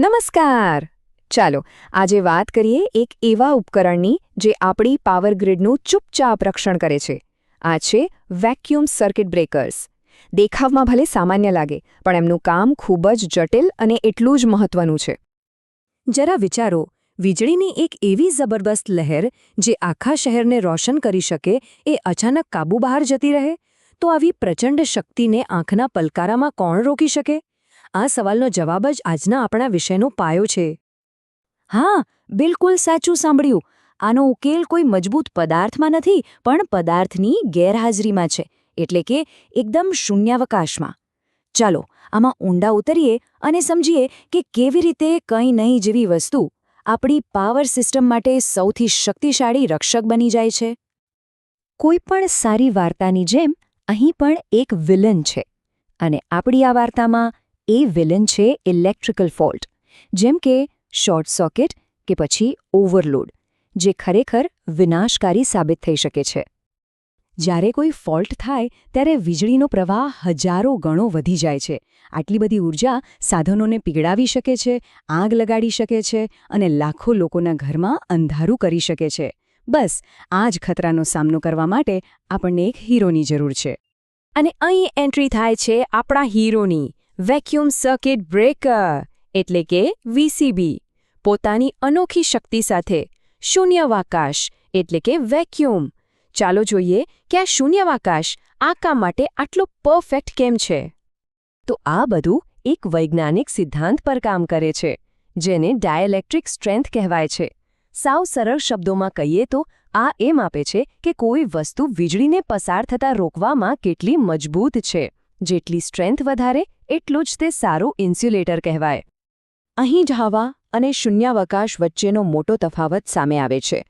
નમસ્કાર. ચાલો, આજે વાત કરીએ એક એવા ઉપકરણની જે આપણી પાવર ગ્રીડનું ચૂપચાપ રક્ષણ કરે છે. આ છે વેક્યુમ સર્કિટ બ્રેકર્સ. દેખાવમાં ભલે સામાન્ય લાગે, પણ એમનું કામ ખૂબ જ જટિલ અને એટલું જ મહત્વનું છે. જરા વિચારો, વીજળીની એક એવી જબરદસ્ત લહેર જે આખા શહેરને રોશન કરી શકે, એ અચાનક કાબુ બહાર જતી રહે? તો આવી પ્રચંડ શક્તિને આંખના પલકારામાં કોણ રોકી શકે? આ સવાલનો જવાબ જ આજના આપણા વિષયનો પાયો છે. હા, બિલકુલ સાચું સાંભળ્યું. આનો ઉકેલ કોઈ મજબૂત પદાર્થમાં નથી, પણ પદાર્થની ગેરહાજરીમાં છે, એટલે કે એકદમ શૂન્યાવકાશમાં. ચાલો, આમાં ઊંડા ઉતરીએ અને સમજીએ કે કેવી રીતે કંઈ નહીં જેવી વસ્તુ આપણી પાવર સિસ્ટમ માટે સૌથી શક્તિશાળી રક્ષક બની જાય છે. કોઈ પણ સારી વાર્તાની જેમ, અહીં પણ એક વિલન છે. અને આપણી આ વાર્તામાં એ વિલન છે ઇલેક્ટ્રિકલ ફોલ્ટ, જેમ કે શોર્ટ સર્કિટ કે પછી ઓવરલોડ, જે ખરેખર વિનાશકારી સાબિત થઈ શકે છે. જ્યારે કોઈ ફોલ્ટ થાય, ત્યારે વીજળીનો પ્રવાહ હજારો ગણો વધી જાય છે. આટલી બધી ઊર્જા સાધનોને પીગળાવી શકે છે, આગ લગાડી શકે છે અને લાખો લોકોના ઘરમાં અંધારું કરી શકે છે. બસ, આ જ ખતરાનો સામનો કરવા માટે આપણને એક હીરોની જરૂર છે. અને અહીં એન્ટ્રી થાય છે આપણા હીરોની. વેક્યુમ સર્કિટ બ્રેકર, એટલે કે વીસીબી. પોતાની અનોખી શક્તિ સાથે શૂન્યવાકાશ, એટલે કે વેક્યુમ. ચાલો જોઈએ કે આ શૂન્યવાકાશ આ કામ માટે આટલો પરફેક્ટ કેમ છે. તો આ બધું એક વૈજ્ઞાનિક સિદ્ધાંત પર કામ કરે છે, જેને ડાયલેક્ટ્રિક સ્ટ્રેન્થ કહેવાય છે. સાવ સરળ શબ્દોમાં કહીએ તો આ એમ આપે છે કે કોઈ વસ્તુ વીજળીને પસાર થતા રોકવામાં કેટલી મજબૂત છે. જેટલી સ્ટ્રેન્થ વધારે, એટલું જ તે સારું ઇન્સ્યુલેટર કહેવાય. અહીં જ હવા અને શૂન્યાવકાશ વચ્ચેનો મોટો તફાવત સામે આવે છે.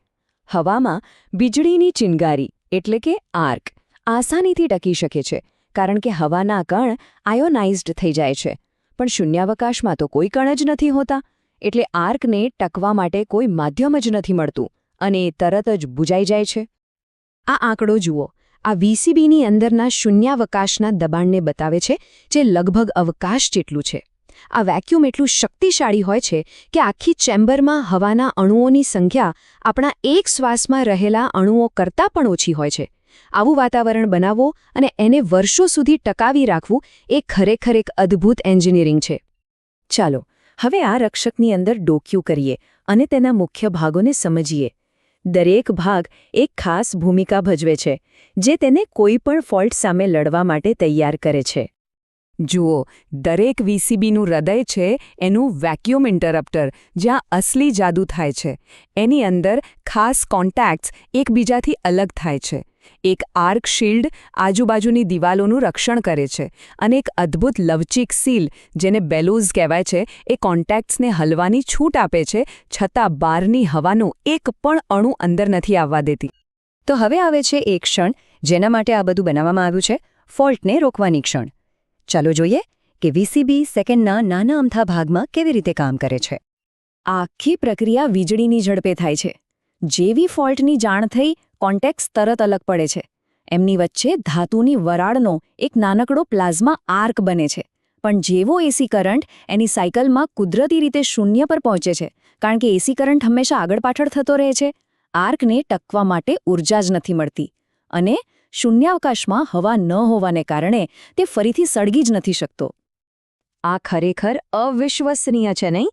હવામાં વીજળીની ચિનગારી, એટલે કે આર્ક, આસાનીથી ટકી શકે છે, કારણ કે હવાના કણ આયોનાઇઝ્ડ થઈ જાય છે. પણ શૂન્યાવકાશમાં તો કોઈ કણ જ નથી હોતા, એટલે આર્કને ટકવા માટે કોઈ માધ્યમ જ નથી મળતું, અને તરત જ બુજાઈ જાય છે. આ આંકડો જુઓ. આ વીસીબીની અંદરના શૂન્યાવકાશના દબાણને બતાવે છે, જે લગભગ અવકાશ જેટલું છે. આ વેક્યુમ એટલું શક્તિશાળી હોય છે કે આખી ચેમ્બરમાં હવાના અણુઓની સંખ્યા આપણા એક શ્વાસમાં રહેલા અણુઓ કરતાં પણ ઓછી હોય છે. આવું વાતાવરણ બનાવવો અને એને વર્ષો સુધી ટકાવી રાખવું એ ખરેખર એક અદ્ભુત એન્જિનિયરિંગ છે. ચાલો, હવે આ રક્ષકની અંદર ડોક્યું કરીએ અને તેના મુખ્ય ભાગોને સમજીએ. દરેક ભાગ એક ખાસ ભૂમિકા ભજવે છે, જે તેને કોઈપણ ફોલ્ટ સામે લડવા માટે તૈયાર કરે છે. જુઓ, દરેક વીસીબીનું હૃદય છે એનું વેક્યુમ ઇન્ટરપ્ટર, જ્યાં અસલી જાદુ થાય છે. એની અંદર ખાસ કોન્ટેક્ટ્સ એકબીજાથી અલગ થાય છે. એક આર્ક શિલ્ડ આજુબાજુની દિવાલોનું રક્ષણ કરે છે અને એક અદ્ભુત લવચીક સીલ, જેને બેલોઝ કહેવાય છે, એ કોન્ટેક્ટ્સને હલવાની છૂટ આપે છે છતાં બહારની હવાનું એક પણ અણુ અંદર નથી આવવા દેતી. તો હવે આવે છે એક ક્ષણ જેના માટે આ બધું બનાવવામાં આવ્યું છે, ફોલ્ટને રોકવાની ક્ષણ. ચાલો જોઈએ કે વીસીબી સેકન્ડના નાના અમથા ભાગમાં કેવી રીતે કામ કરે છે. આખી પ્રક્રિયા વીજળીની ઝડપે થાય છે. જેવી ફોલ્ટની જાણ થઈ કોન્ટેક્સ તરત અલગ પડે છે. એમની વચ્ચે ધાતુની વરાળનો એક નાનકડો પ્લાઝમા આર્ક બને છે. પણ જેવો એસી કરંટ એની સાયકલમાં કુદરતી રીતે શૂન્ય પર પહોંચે છે, કારણ કે એસી કરંટ હંમેશા આગળ પાછળ થતો રહે છે, આર્કને ટકવા માટે ઊર્જા જ નથી મળતી. અને શૂન્યાવકાશમાં હવા ન હોવાને કારણે તે ફરીથી સળગી જ નથી શકતો. આ ખરેખર અવિશ્વસનીય છે, નહીં?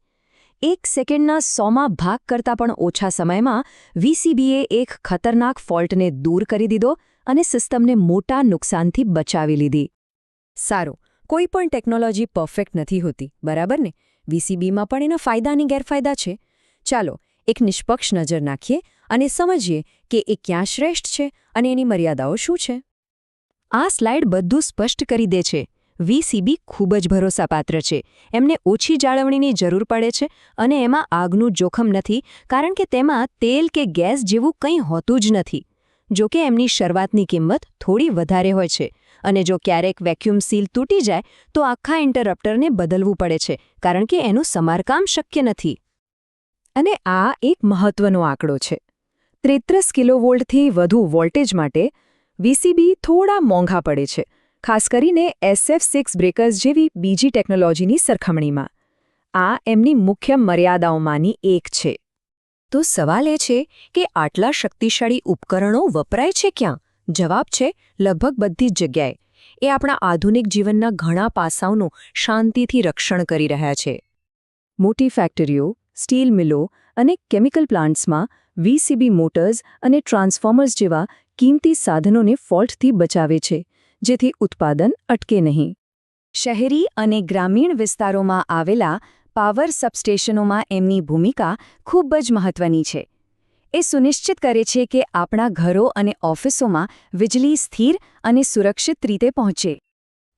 એક સેકન્ડના સોમાં ભાગ કરતાં પણ ઓછા સમયમાં વીસીબીએ એક ખતરનાક ફોલ્ટને દૂર કરી દીધો અને સિસ્ટમને મોટા નુકસાનથી બચાવી લીધી. સારું, કોઈ પણ ટેકનોલોજી પરફેક્ટ નથી હોતી, બરાબર ને? વીસીબીમાં પણ એના ફાયદાની ગેરફાયદા છે. ચાલો, એક નિષ્પક્ષ નજર નાખીએ અને સમજીએ કે એ ક્યાં શ્રેષ્ઠ છે અને એની મર્યાદાઓ શું છે. આ સ્લાઇડ બધું સ્પષ્ટ કરી દે છે. વીસીબી ખૂબ જ ભરોસાપાત્ર છે. એમને ઓછી જાળવણીની જરૂર પડે છે અને એમાં આગનું જોખમ નથી, કારણ કે તેમાં તેલ કે ગેસ જેવું કંઈ હોતું જ નથી. જો કે એમની શરૂઆતની કિંમત થોડી વધારે હોય છે અને જો ક્યારેક વેક્યુમ સીલ તૂટી જાય, તો આખા ઇન્ટરપ્ટરને બદલવું પડે છે, કારણ કે એનું સમારકામ શક્ય નથી. અને આ એક મહત્વનો આંકડો છે. ત્રેત્રીસ કિલોવોલ્ટથી વધુ વોલ્ટેજ માટે વીસીબી થોડા મોંઘા પડે છે ખાસ કરીને એસએફ સિક્સ બ્રેકર્સ જેવી બીજી ટેકનોલોજીની સરખામણીમાં. આ એમની મુખ્ય મર્યાદાઓમાંની એક છે. તો સવાલ એ છે કે આટલા શક્તિશાળી ઉપકરણો વપરાય છે ક્યાં? જવાબ છે લગભગ બધી જ જગ્યાએ. એ આપણા આધુનિક જીવનના ઘણા પાસાઓનું શાંતિથી રક્ષણ કરી રહ્યા છે. મોટી ફેક્ટરીઓ, સ્ટીલ મિલો અને કેમિકલ પ્લાન્ટ્સમાં વીસીબી મોટર્સ અને ટ્રાન્સફોર્મર્સ જેવા કિંમતી સાધનોને ફોલ્ટથી બચાવે છે. જેથી ઉત્પાદન અટકે નહીં. શહેરી અને ગ્રામીણ વિસ્તારોમાં આવેલા પાવર સબસ્ટેશનોમાં એમની ભૂમિકા ખૂબ જ મહત્વની છે. એ સુનિશ્ચિત કરે છે કે આપણા ઘરો અને ઓફિસોમાં વીજળી સ્થિર અને સુરક્ષિત રીતે પહોંચે.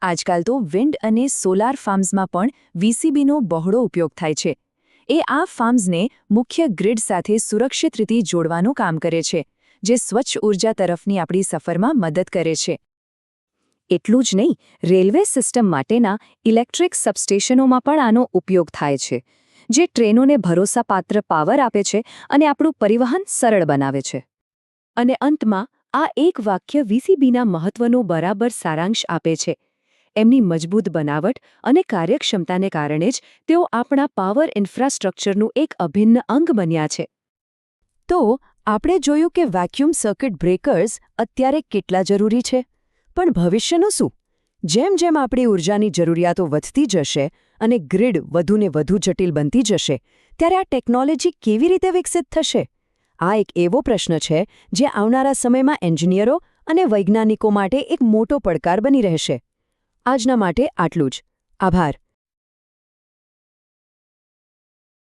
આજકાલ તો વિન્ડ અને સોલાર ફાર્મ્સમાં પણ વીસીબીનો બહોળો ઉપયોગ થાય છે. એ આ ફાર્મ્સને મુખ્ય ગ્રીડ સાથે સુરક્ષિત રીતે જોડવાનું કામ કરે છે, જે સ્વચ્છ ઊર્જા તરફની આપણી સફરમાં મદદ કરે છે. એટલું જ નહીં, રેલવે સિસ્ટમ માટેના ઇલેક્ટ્રિક સબસ્ટેશનોમાં પણ આનો ઉપયોગ થાય છે, જે ટ્રેનોને ભરોસાપાત્ર પાવર આપે છે અને આપણું પરિવહન સરળ બનાવે છે. અને અંતમાં, આ એક વાક્ય વીસીબીના મહત્વનો બરાબર સારાંશ આપે છે. એમની મજબૂત બનાવટ અને કાર્યક્ષમતાને કારણે જ તેઓ આપણા પાવર ઇન્ફ્રાસ્ટ્રક્ચરનું એક અભિન્ન અંગ બન્યા છે. તો, આપણે જોયું કે વેક્યુમ સર્કિટ બ્રેકર્સ અત્યારે કેટલા જરૂરી છે? પણ ભવિષ્યનું શું? જેમ જેમ આપણી ઊર્જાની જરૂરિયાતો વધતી જશે અને ગ્રીડ વધુને વધુ જટિલ બનતી જશે, ત્યારે આ ટેકનોલોજી કેવી રીતે વિકસિત થશે? આ એક એવો પ્રશ્ન છે, જે આવનારા સમયમાં એન્જિનિયરો અને વૈજ્ઞાનિકો માટે એક મોટો પડકાર બની રહેશે. આજના માટે આટલું જ. આભાર.